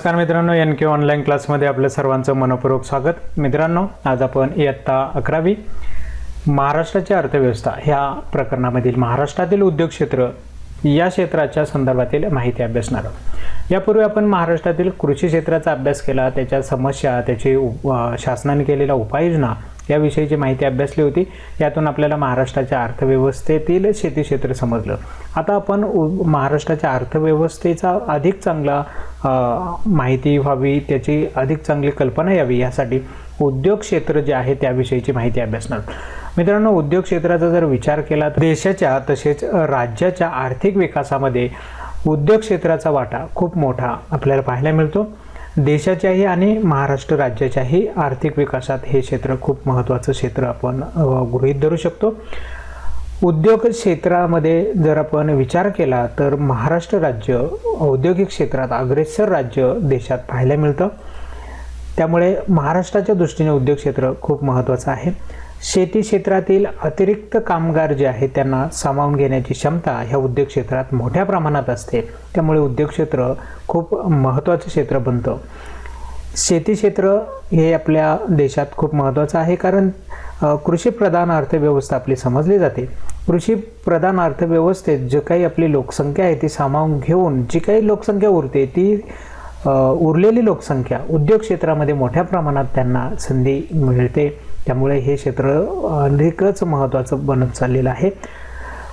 नमस्कार मित्रांनो एन के ऑनलाईन क्लासमध्ये आपलं सर्वांचं मनपूर्वक स्वागत. मित्रांनो आज आपण इयत्ता अकरावी महाराष्ट्राची अर्थव्यवस्था ह्या प्रकरणामधील महाराष्ट्रातील उद्योग क्षेत्र या क्षेत्राच्या संदर्भातील माहिती अभ्यासणार आहोत. यापूर्वी आपण महाराष्ट्रातील कृषी क्षेत्राचा अभ्यास केला त्याच्या समस्या त्याची उप- शासनाने केलेल्या उपाययोजना याविषयीची माहिती अभ्यासली होती. यातून आपल्याला महाराष्ट्राच्या अर्थव्यवस्थेतील शेती क्षेत्र समजलं. आता आपण उ- महाराष्ट्राच्या अर्थव्यवस्थेचा अधिक चांगला माहिती व्हावी त्याची अधिक चांगली कल्पना यावी यासाठी उद्योग क्षेत्र जे आहे त्याविषयीची माहिती अभ्यासणार. मित्रांनो उद्योग क्षेत्राचा जर विचार केला तर देशाच्या तसेच राज्याच्या आर्थिक विकासामध्ये उद्योग क्षेत्राचा वाटा खूप मोठा आपल्याला पाहायला मिळतो. देशाच्याही आणि महाराष्ट्र राज्याच्याही आर्थिक विकासात हे क्षेत्र खूप महत्त्वाचं क्षेत्र आपण गृहीत धरू शकतो. उद्योग क्षेत्रामध्ये जर आपण विचार केला तर महाराष्ट्र राज्य औद्योगिक क्षेत्रात अग्रेसर राज्य देशात पाहायला मिळतं. त्यामुळे महाराष्ट्राच्या दृष्टीने उद्योग क्षेत्र खूप महत्त्वाचं आहे. शेती क्षेत्रातील अतिरिक्त कामगार जे आहेत त्यांना सामावून घेण्याची क्षमता ह्या उद्योग क्षेत्रात मोठ्या प्रमाणात असते. त्यामुळे उद्योग क्षेत्र खूप महत्त्वाचं क्षेत्र बनतं. शेती क्षेत्र हे आपल्या देशात खूप महत्त्वाचं आहे कारण कृषीप्रधान अर्थव्यवस्था आपली समजली जाते. कृषीप्रधान अर्थव्यवस्थेत जे काही आपली लोकसंख्या आहे ती सामावून घेऊन जी काही लोकसंख्या उरते ती उरलेली लोकसंख्या उद्योग क्षेत्रामध्ये मोठ्या प्रमाणात त्यांना संधी मिळते. त्यामुळे हे क्षेत्र अधिकच महत्त्वाचं बनत चाललेलं आहे.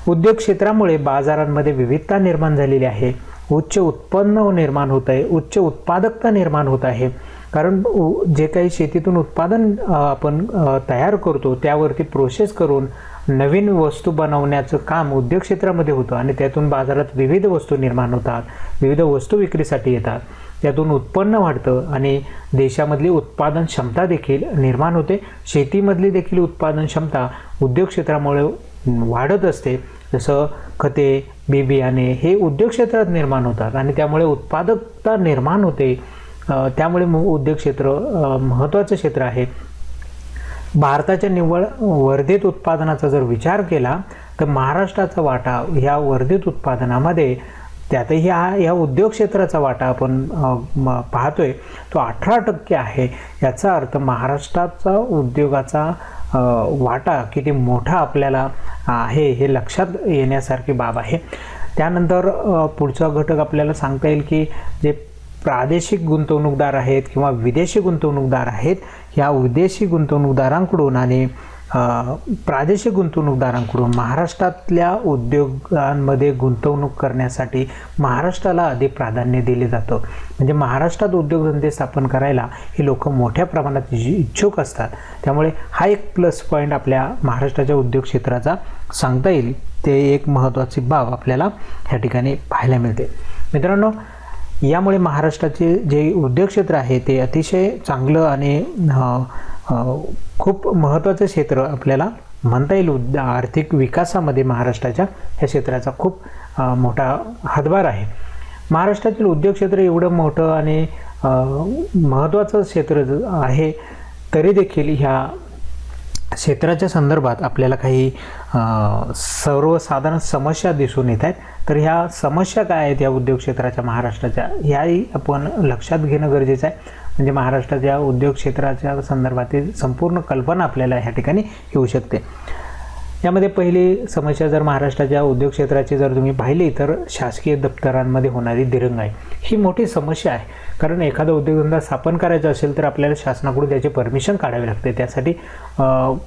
उद्योग क्षेत्रामुळे बाजारांमध्ये विविधता निर्माण झालेली आहे. उच्च उत्पन्न निर्माण होत आहे. उच्च उत्पादकता निर्माण होत आहे. कारण उ- जे काही शेतीतून उत्पादन आपण तयार करतो त्यावरती प्रोसेस करून नवीन वस्तू बनवण्याचं काम उद्योग क्षेत्रामध्ये होतं आणि त्यातून बाजारात विविध वस्तू निर्माण होतात विविध वस्तू विक्रीसाठी येतात. त्यातून उत्पन्न वाढतं आणि देशामधली उत्पादन क्षमता देखील निर्माण होते. शेतीमधली देखील उत्पादन क्षमता उद्योग क्षेत्रामुळे वाढत असते. जसं खते बी बियाणे हे उद्योग क्षेत्रात निर्माण होतात आणि त्यामुळे उत्पादकता निर्माण होते. त्यामुळे उद्योग क्षेत्र महत्त्वाचं क्षेत्र आहे. भारताच्या निव्वळ वर्धित उत्पादनाचा जर विचार केला तर महाराष्ट्राचा वाटा ह्या वर्धित उत्पादनामध्ये त्यातही हा या उद्योग क्षेत्राचा वाटा आपण पाहतोय तो अठरा टक्के आहे. याचा अर्थ महाराष्ट्राचा उद्योगाचा वाटा किती मोठा आपल्याला आहे हे लक्षात येण्यासारखी बाब आहे. त्यानंतर पुढचा घटक आपल्याला सांगता येईल की जे प्रादेशिक गुंतवणूकदार आहेत किंवा विदेशी गुंतवणूकदार आहेत ह्या विदेशी गुंतवणूकदारांकडून आणि प्रादेशिक गुंतवणूकदारांकडून महाराष्ट्रातल्या उद्योगांमध्ये गुंतवणूक करण्यासाठी महाराष्ट्राला अधिक प्राधान्य दिले जातं. म्हणजे महाराष्ट्रात उद्योगधंदे स्थापन करायला हे लोक मोठ्या प्रमाणात इच्छुक असतात. त्यामुळे हा एक प्लस पॉईंट आपल्या महाराष्ट्राच्या उद्योग क्षेत्राचा सांगता येईल. ते एक महत्त्वाची बाब आपल्याला ह्या ठिकाणी पाहायला मिळते. मित्रांनो यामुळे महाराष्ट्राचे जे उद्योग क्षेत्र आहे ते अतिशय चांगलं आणि खूप महत्त्वाचं क्षेत्र आपल्याला म्हणता येईल. उद आर्थिक विकासामध्ये महाराष्ट्राच्या ह्या क्षेत्राचा खूप मोठा हातभार आहे. महाराष्ट्रातील उद्योग क्षेत्र एवढं मोठं आणि महत्त्वाचं क्षेत्र ज- आहे तरी देखील ह्या क्षेत्राच्या संदर्भात आपल्याला काही सर्वसाधारण समस्या दिसून येत आहेत. तर ह्या समस्या काय आहेत या उद्योग क्षेत्राच्या महाराष्ट्राच्या ह्याही आपण लक्षात घेणं गरजेचं आहे. म्हणजे महाराष्ट्राच्या उद्योग क्षेत्राच्या संदर्भातील संपूर्ण कल्पना आपल्याला ह्या ठिकाणी येऊ शकते. यामध्ये पहिली समस्या जर महाराष्ट्राच्या उद्योग क्षेत्राची जर तुम्ही पाहिली तर शासकीय दप्तरांमध्ये होणारी दिरंगाई. ही मोठी समस्या आहे. कारण एखादा उद्योगधंदा स्थापन करायचा असेल तर आपल्याला शासनाकडून त्याची परमिशन काढावे लागते. त्यासाठी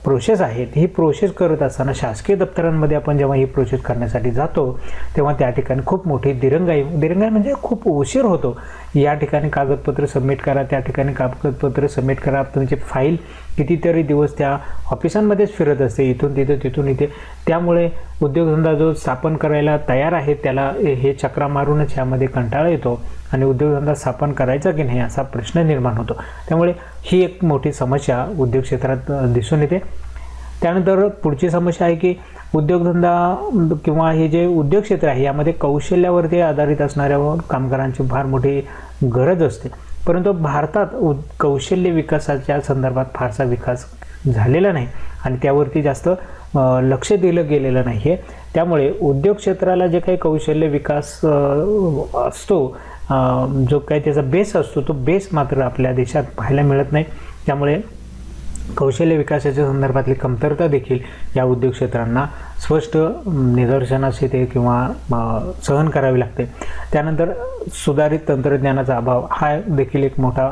प्रोसेस आहेत ही प्रोसेस करत असताना शासकीय दप्तरांमध्ये आपण जेव्हा ही प्रोसेस करण्यासाठी जातो तेव्हा त्या ठिकाणी खूप मोठी दिरंगाई दिरंगाई म्हणजे खूप उशीर होतो. या ठिकाणी कागदपत्र सबमिट करा त्या ठिकाणी कागदपत्र सबमिट करा. तुमची फाईल कितीतरी दिवस त्या ऑफिसांमध्येच फिरत असते इथून तिथं तिथून इथे. त्यामुळे उद्योगधंदा जो स्थापन करायला तयार आहे त्याला हे चक्रा मारूनच यामध्ये कंटाळा येतो आणि उद्योगधंदा स्थापन करायचा की नाही असा प्रश्न निर्माण होतो. त्यामुळे ही एक मोठी समस्या उद्योग क्षेत्रात दिसून येते. त्यानंतर पुढची समस्या आहे की उद्योगधंदा किंवा हे जे उद्योग क्षेत्र आहे यामध्ये कौशल्यावरती आधारित असणाऱ्या कामगारांची फार मोठी गरज असते. परंतु भारतात उद कौशल्य विकासाच्या संदर्भात फारसा विकास झालेला नाही आणि त्यावरती जास्त लक्ष दिलं गेलेलं नाही आहे त्यामुळे उद्योग क्षेत्राला जे काही कौशल्य विकास असतो जो काही त्याचा बेस असतो तो बेस मात्र आपल्या देशात पाहायला मिळत नाही. त्यामुळे कौशल्य विकासाच्या संदर्भातली कमतरता देखील या उद्योग क्षेत्रांना स्पष्ट निदर्शनास येते किंवा सहन करावी लागते. त्यानंतर सुधारित तंत्रज्ञानाचा अभाव हा देखील एक मोठा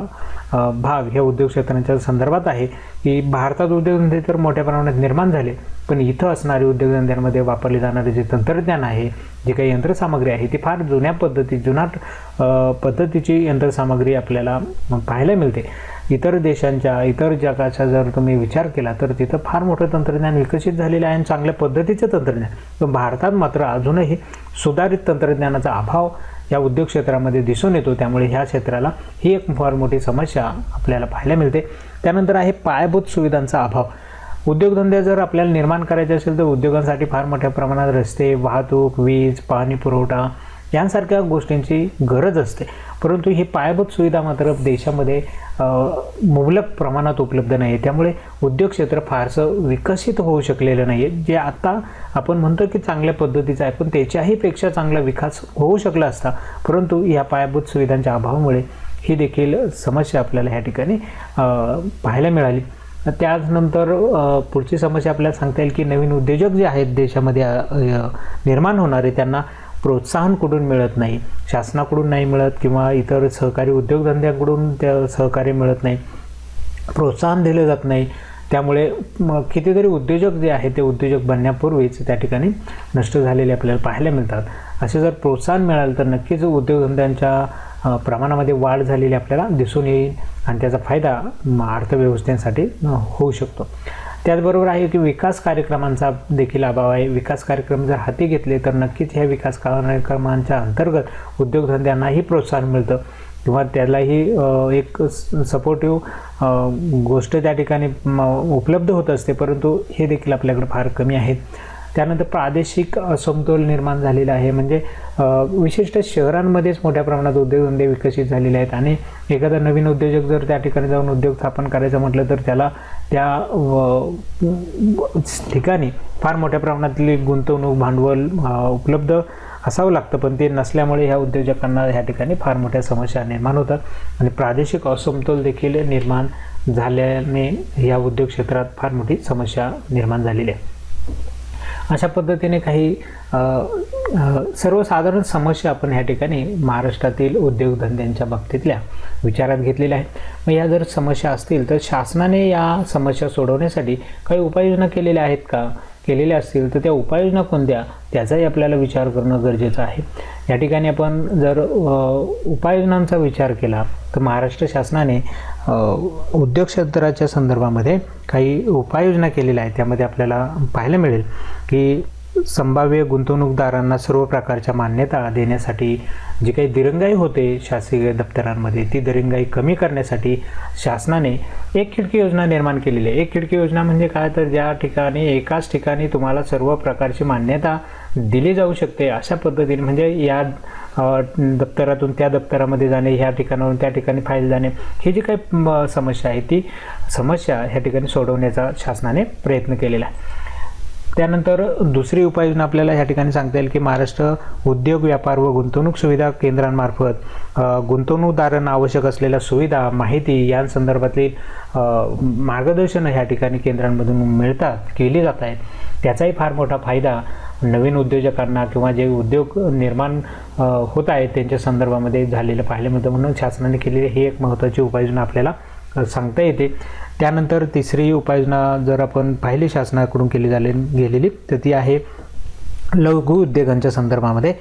भाग ह्या उद्योग क्षेत्रांच्या संदर्भात आहे की भारतात उद्योगधंदे तर मोठ्या प्रमाणात निर्माण झाले पण इथं असणारे उद्योगधंद्यांमध्ये वापरले जाणारे जे तंत्रज्ञान आहे जे काही यंत्रसामग्री आहे ती फार जुन्या पद्धती जुनाट पद्धतीची यंत्रसामग्री आपल्याला पाहायला मिळते. इतर देशांच्या इतर जगाचा जर तुम्ही विचार केला तर तिथं फार मोठं तंत्रज्ञान विकसित झालेलं आहे आणि चांगल्या पद्धतीचं तंत्रज्ञान. पण भारतात मात्र अजूनही सुधारित तंत्रज्ञानाचा अभाव या उद्योग क्षेत्रामध्ये दिसून येतो. त्यामुळे ह्या क्षेत्राला ही एक फार मोठी समस्या आपल्याला पाहायला मिळते. त्यानंतर आहे पायाभूत सुविधांचा अभाव. उद्योगधंदे जर आपल्याला निर्माण करायचे असेल तर उद्योगांसाठी फार मोठ्या प्रमाणात रस्ते वाहतूक वीज पाणी पुरवठा यांसारख्या गोष्टींची गरज असते. परंतु ही पायाभूत सुविधा मात्र देशामध्ये मुबलक प्रमाणात उपलब्ध नाही आहे त्यामुळे उद्योग क्षेत्र फारसं विकसित होऊ शकलेलं नाही आहे जे आता आपण म्हणतो की चांगल्या पद्धतीचं आहे पण त्याच्याही पेक्षा चांगला विकास होऊ शकला असता परंतु या पायाभूत सुविधांच्या अभावामुळे ही देखील समस्या आपल्याला ह्या ठिकाणी पाहायला मिळाली. त्याचनंतर पुढची समस्या आपल्याला सांगता येईल की नवीन उद्योजक जे आहेत देशामध्ये निर्माण होणारे त्यांना प्रोत्साहन कुठून मिळत नाही? शासनाकडून नाही मिळत किंवा इतर सहकारी उद्योगधंद्याकडून त्या सहकार्य मिळत नाही? प्रोत्साहन दिलं जात नाही. त्यामुळे कितीतरी उद्योजक जे आहेत ते उद्योजक बनण्यापूर्वीच त्या ठिकाणी नष्ट झालेले आपल्याला पाहायला मिळतात. असे जर प्रोत्साहन मिळालं तर नक्कीच उद्योगधंद्यांच्या प्रमाणामध्ये वाढ झालेली आपल्याला दिसून येईल आणि त्याचा फायदा अर्थव्यवस्थेसाठी होऊ शकतो. त्याचबरोबर आहे की विकास कार्यक्रमांचा देखील अभाव आहे. विकास कार्यक्रम जर हाती घेतले तर नक्कीच ह्या विकास कार्यक्रमांच्या अंतर्गत उद्योगधंद्यांनाही प्रोत्साहन मिळतं. किंवा त्यालाही एक सपोर्टिव्ह गोष्ट त्या ठिकाणी उपलब्ध होत असते. परंतु हे देखील आपल्याकडे फार कमी आहेत त्यानंतर प्रादेशिक असमतोल निर्माण झालेला आहे. म्हणजे विशिष्ट शहरांमध्येच मोठ्या प्रमाणात उद्योगधंदे विकसित झालेले आहेत. आणि एखादा नवीन उद्योजक जर त्या ठिकाणी जाऊन उद्योग स्थापन करायचं म्हटलं तर त्याला त्या ठिकाणी फार मोठ्या प्रमाणातली गुंतवणूक भांडवल उपलब्ध असावं लागतं पण ते नसल्यामुळे ह्या उद्योजकांना ह्या ठिकाणी फार मोठ्या समस्या निर्माण होतात. आणि प्रादेशिक असमतोल देखील निर्माण झाल्याने या उद्योग क्षेत्रात फार मोठी समस्या निर्माण झालेली आहे. अशा पद्धतीने काही सर्वसाधारण समस्या आपण ह्या ठिकाणी महाराष्ट्रातील उद्योगधंद्यांच्या बाबतीतल्या विचारात घेतलेल्या आहेत. मग या जर समस्या असतील तर शासनाने या समस्या सोडवण्यासाठी काही उपाययोजना केलेल्या आहेत का? केलेल्या असतील तर त्या उपाययोजना कोणत्या? त्याचाही आपल्याला विचार करणं गरजेचं आहे. या ठिकाणी आपण जर उपाययोजनांचा विचार केला तर महाराष्ट्र शासनाने उद्योग क्षेत्राच्या संदर्भामध्ये काही उपाययोजना केलेल्या आहेत. त्यामध्ये आपल्याला पाहायला मिळेल की संभाव्य गुंतवणूकदारांना सर्व प्रकारच्या मान्यता देण्यासाठी जी काही दिरंगाई होते शासकीय दप्तरांमध्ये ती दिरंगाई कमी करण्यासाठी शासनाने एक खिडकी योजना निर्माण केलेली आहे. एक खिडकी योजना म्हणजे काय? तर ज्या ठिकाणी एकाच ठिकाणी तुम्हाला सर्व प्रकारची मान्यता दिली जाऊ शकते अशा पद्धतीने. म्हणजे या दप्तरातून त्या दप्तरामध्ये जाणे ह्या ठिकाणावरून त्या ठिकाणी फाईल जाणे ही जी काही समस्या आहे ती समस्या ह्या ठिकाणी सोडवण्याचा शासनाने प्रयत्न केलेला आहे. त्यानंतर दुसरी उपाययोजना आपल्याला या ठिकाणी सांगता येईल की महाराष्ट्र उद्योग व्यापार व गुंतवणूक सुविधा केंद्रांमार्फत गुंतवणूकदारांना आवश्यक असलेल्या सुविधा माहिती यांसंदर्भातील अ, मार्गदर्शन ह्या ठिकाणी केंद्रांमधून मिळतात केली जात आहेत. त्याचाही फार मोठा फायदा नवीन उद्योजकांना किंवा जे उद्योग निर्माण होत आहेत त्यांच्या संदर्भामध्ये झालेलं पाहायला मिळतं म्हणून शासनाने केलेली ही एक महत्त्वाची उपाययोजना आपल्याला सांगता येते. त्यानंतर तिसरी उपाययोजना जर आपण पाहिली शासनाकडून केली झाले गेलेली तर ती आहे लघु उद्योगांच्या संदर्भामध्ये.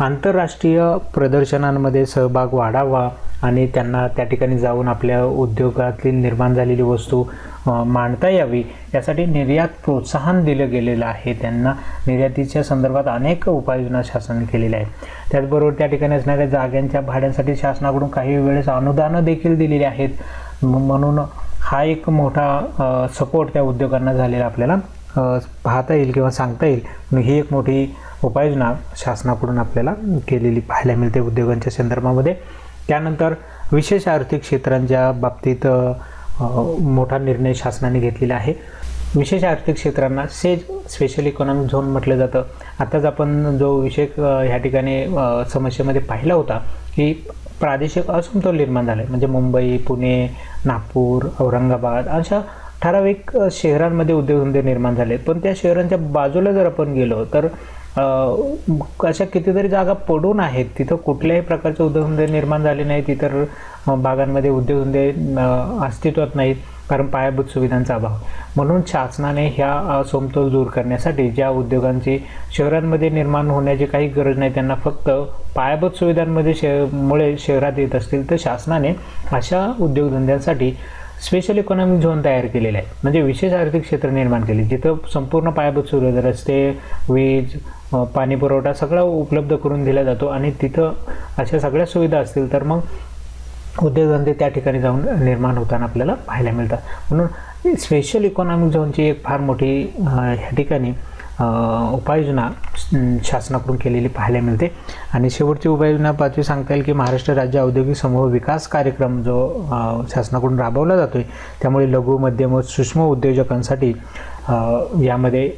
आंतरराष्ट्रीय प्रदर्शनांमध्ये सहभाग वाढावा. आणि त्यांना त्या ठिकाणी जाऊन आपल्या उद्योगातील निर्माण झालेली वस्तू मांडता यावी. यासाठी निर्यात प्रोत्साहन दिलं गेलेलं आहे. त्यांना निर्यातीच्या संदर्भात अनेक उपाययोजना शासनाने केलेल्या आहेत. त्याचबरोबर त्या ठिकाणी असणाऱ्या जाग्यांच्या भाड्यांसाठी शासनाकडून काही वेळेस अनुदानं देखील दिलेली आहेत. म्हणून हा एक मोठा सपोर्ट त्या उद्योगांना झालेला आपल्याला पाहता येईल किंवा सांगता येईल. म्हणून ही एक मोठी उपाययोजना शासनाकडून आपल्याला केलेली पाहायला मिळते उद्योगांच्या संदर्भामध्ये. त्यानंतर विशेष आर्थिक क्षेत्रांच्या बाबतीत मोठा निर्णय शासनाने घेतलेला आहे. विशेष आर्थिक क्षेत्रांना सेज स्पेशल इकॉनॉमिक झोन म्हटलं जातं. आताच आपण जो विषय ह्या ठिकाणी समस्येमध्ये पाहिला होता की प्रादेशिक असमतोल निर्माण झाला आहे म्हणजे मुंबई पुणे नागपूर औरंगाबाद अशा ठराविक शहरांमध्ये उद्योगधंदे निर्माण झाले आहेत पण त्या शहरांच्या बाजूला जर आपण गेलो तर अशा कितीतरी जागा पडून आहेत. तिथं कुठल्याही प्रकारचे उद्योगधंदे निर्माण झाले नाहीत. इतर भागांमध्ये उद्योगधंदे अस्तित्वात नाहीत. कारण पायाभूत सुविधांचा अभाव. म्हणून शासनाने ह्या समतोल दूर करण्यासाठी ज्या उद्योगांची शहरांमध्ये निर्माण होण्याची काही गरज नाही त्यांना फक्त पायाभूत सुविधांमध्ये शे मुळे शहरात येत असतील तर शासनाने अशा उद्योगधंद्यांसाठी स्पेशल इकॉनॉमिक झोन तयार केलेले आहे. म्हणजे विशेष आर्थिक क्षेत्र निर्माण केले. जिथं संपूर्ण पायाभूत सुविधा रस्ते वीज पाणी पुरवठा सगळा उपलब्ध करून दिला जातो आणि तिथं अशा सगळ्या सुविधा असतील तर मग उद्योगधंदे त्या ठिकाणी जाऊन निर्माण होताना आपल्याला पाहायला मिळतात. म्हणून स्पेशल इकॉनॉमिक झोनची एक फार मोठी ह्या ठिकाणी उपाययोजना शासनाकडून केलेली पाहायला मिळते. आणि शेवटची उपाययोजना पाचवी सांगता येईल की महाराष्ट्र राज्य औद्योगिक समूह विकास कार्यक्रम जो शासनाकडून राबवला जातोय त्यामुळे लघु मध्यम व सूक्ष्म उद्योजकांसाठी यामध्ये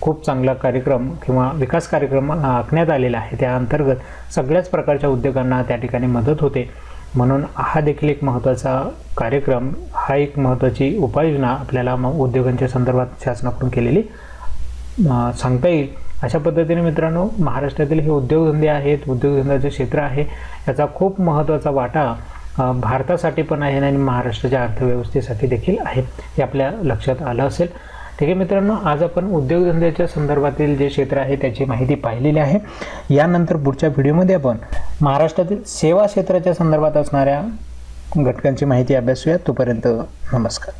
खूप चांगला कार्यक्रम किंवा विकास कार्यक्रम आखण्यात आलेला आहे. त्या अंतर्गत सगळ्याच प्रकारच्या उद्योगांना त्या ठिकाणी मदत होते. म्हणून हा देखील एक महत्त्वाचा कार्यक्रम हा एक महत्त्वाची उपाययोजना आपल्याला मग उद्योगांच्या संदर्भात शासनाकडून केलेली सांगता येईल. अशा पद्धतीने मित्रांनो महाराष्ट्रातील हे उद्योगधंदे आहेत उद्योगधंद्याचे क्षेत्र आहे याचा खूप महत्त्वाचा वाटा भारतासाठी पण आहे आणि महाराष्ट्राच्या अर्थव्यवस्थेसाठी देखील आहे हे आपल्या लक्षात आलं असेल. ठीक आहे मित्रांनो आज आपण उद्योगधंद्याच्या संदर्भातील जे क्षेत्र आहे त्याची माहिती पाहिलेली आहे. यानंतर पुढच्या व्हिडिओमध्ये आपण महाराष्ट्रातील सेवा क्षेत्राच्या संदर्भात असणाऱ्या घटकांची माहिती अभ्यासूया. तोपर्यंत नमस्कार.